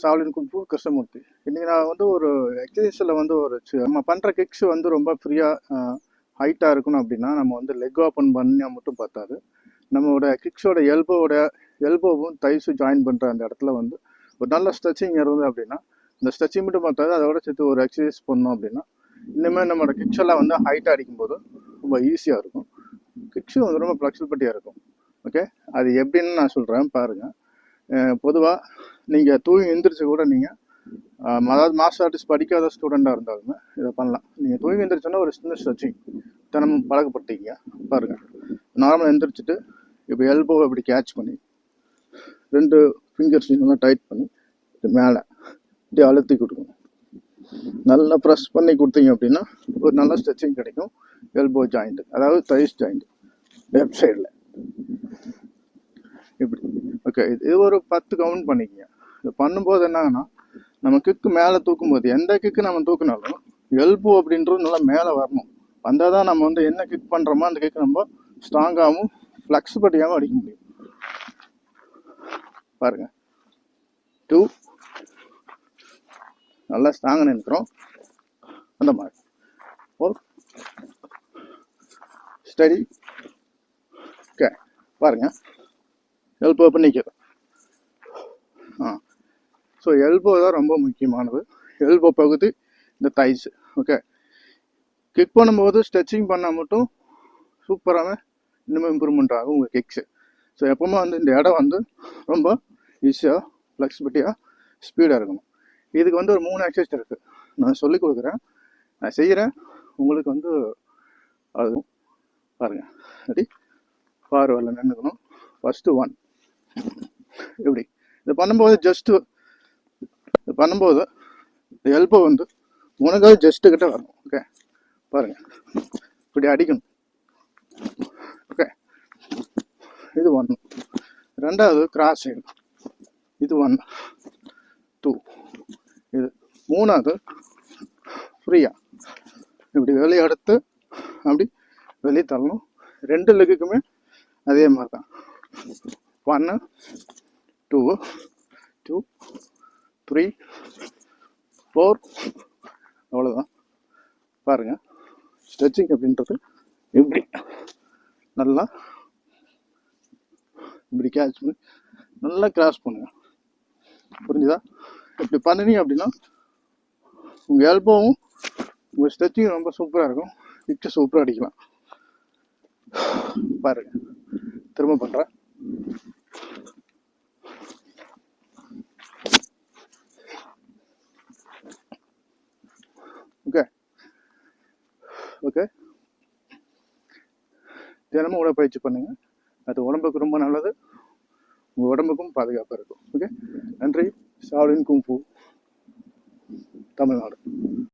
சாவலின் கும்பு கிருஷ்ணமூர்த்தி. இன்றைக்கி நான் வந்து ஒரு எக்ஸசைஸில் வந்து ஒரு நம்ம பண்ணுற கிக்ஸ் வந்து ரொம்ப ஃப்ரீயாக ஹைட்டாக இருக்கணும் அப்படின்னா நம்ம வந்து லெக் ஓப்பன் பண்ணால் மட்டும் பார்த்தாது நம்மளோட கிக்ஸோட எல்போவோட எல்போவும் தைஸும் ஜாயின் பண்ணுற அந்த இடத்துல வந்து ஒரு நல்ல ஸ்ட்ரெச்சிங் இருந்தது அப்படின்னா இந்த ஸ்ட்ரெச்சிங் மட்டும் பார்த்தாது அதோட சேர்த்து ஒரு எக்ஸசைஸ் பண்ணோம் அப்படின்னா இனிமேல் நம்மளோட கிக்ஸ் எல்லாம் வந்து ஹைட்டாக அடிக்கும்போது ரொம்ப ஈஸியாக இருக்கும். கிக்ஸும் வந்து ரொம்ப ஃப்ளெக்சிபிலிட்டியாக இருக்கும். ஓகே அது எப்படின்னு நான் சொல்கிறேன் பாருங்கள் பொதுவாக நீங்கள் தூங்கி எந்திரிச்சு கூட நீங்கள் அதாவது மாஸ்டர் ஆர்டிஸ்ட் படிக்காத ஸ்டூடெண்ட்டாக இருந்தாலுமே இதை பண்ணலாம். நீங்கள் தூங்கி எந்திரிச்சோன்னா ஒரு சின்ன ஸ்ட்ரெச்சிங் தினமும் பழக்கப்பட்டீங்க பாருங்கள் நார்மலாக எந்திரிச்சிட்டு இப்போ எல்போவை இப்படி கேட்ச் பண்ணி ரெண்டு ஃபிங்கர்ஸ் நல்லா டைட் பண்ணி இது மேலே இப்படி அழுத்தி கொடுக்கணும். நல்லா ப்ரெஸ் பண்ணி கொடுத்தீங்க அப்படின்னா ஒரு நல்ல ஸ்ட்ரெச்சிங் கிடைக்கும். எல்போ ஜாயிண்ட்டு அதாவது தைஸ் ஜாயிண்ட் லெஃப்ட் சைடில் ஓகே இது இது ஒரு பத்து கவுண்ட் பண்ணிக்கங்க. இது பண்ணும்போது என்னங்கன்னா நம்ம கிக்கு மேலே தூக்கும்போது எந்த கிக்கு நம்ம தூக்குனாலும் எல்போ அப்படின்றது நல்லா மேலே வரணும். வந்தால் தான் நம்ம வந்து என்ன கிக் பண்ணுறோமோ அந்த கிக் நம்ம ஸ்ட்ராங்காகவும் ஃப்ளெக்சிபிலிட்டியாகவும் அடிக்க முடியும். பாருங்க. டூ நல்லா ஸ்ட்ராங்காக நினைக்கிறோம் அந்த மாதிரி. ஓ ஸ்டடி ஓகே பாருங்க. எல்போ பண்ணிக்க ஆ. ஸோ எல்போ தான் ரொம்ப முக்கியமானது. எல்போ பகுதி இந்த தைஸ் ஓகே கிக் பண்ணும்போது ஸ்ட்ரெச்சிங் பண்ணால் மட்டும் சூப்பராக இன்னும் இம்ப்ரூவ்மெண்ட் ஆகும் உங்கள் கிக்ஸு ஸோ எப்போவுமே வந்து இந்த இடம் வந்து ரொம்ப ஈஸியாக ஃப்ளெக்சிபிலிட்டியாக ஸ்பீடாக இருக்கணும். இதுக்கு வந்து ஒரு மூணு எக்ஸசைஸ் இருக்குது நான் சொல்லி கொடுக்குறேன். நான் செய்கிறேன் உங்களுக்கு வந்து அது பாருங்கள் ரெடி பார்வையில் நின்றுக்கணும் ஃபஸ்ட்டு ஒன் இப்படி இது பண்ணும்போது ஜஸ்ட்டு இது பண்ணும்போது எல்போ வந்து உனக்காவது ஜஸ்ட்டு கிட்ட வரணும். ஓகே பாருங்கள் இப்படி அடிக்கணும். ஓகே இது ஒன்று ரெண்டாவது கிராஸ் செய்யணும். இது ஒன் டூ இது மூணாவது ஃப்ரீயா இப்படி வெளியே எடுத்து அப்படி வெளியே தள்ளணும். ரெண்டு லெக்குக்குமே அதே மாதிரி தான் ஒன்று டூ டூ த்ரீ ஃபோர் அவ்வளோதான் பாருங்க. ஸ்ட்ரெச்சிங் அப்படின்றது இப்படி நல்லா இப்படி கேட்ச் பண்ணி நல்லா கிராஸ் பண்ணுங்க. புரிஞ்சுதா? இப்படி பண்ணினீங்க அப்படின்னா உங்கள் எல்போவும் உங்கள் ஸ்ட்ரெச்சிங் ரொம்ப சூப்பராக இருக்கும். கிக்கு சூப்பராக அடிக்கலாம். பாருங்க. திரும்ப பண்ணுறேன் ஓகே ஓகே தினமும் உடற்பயிற்சி பண்ணுங்க. அது உடம்புக்கு ரொம்ப நல்லது. உங்கள் உடம்புக்கும் பாதுகாப்பாக இருக்கும். ஓகே நன்றி. Shaolin kung fu Tamil Nadu.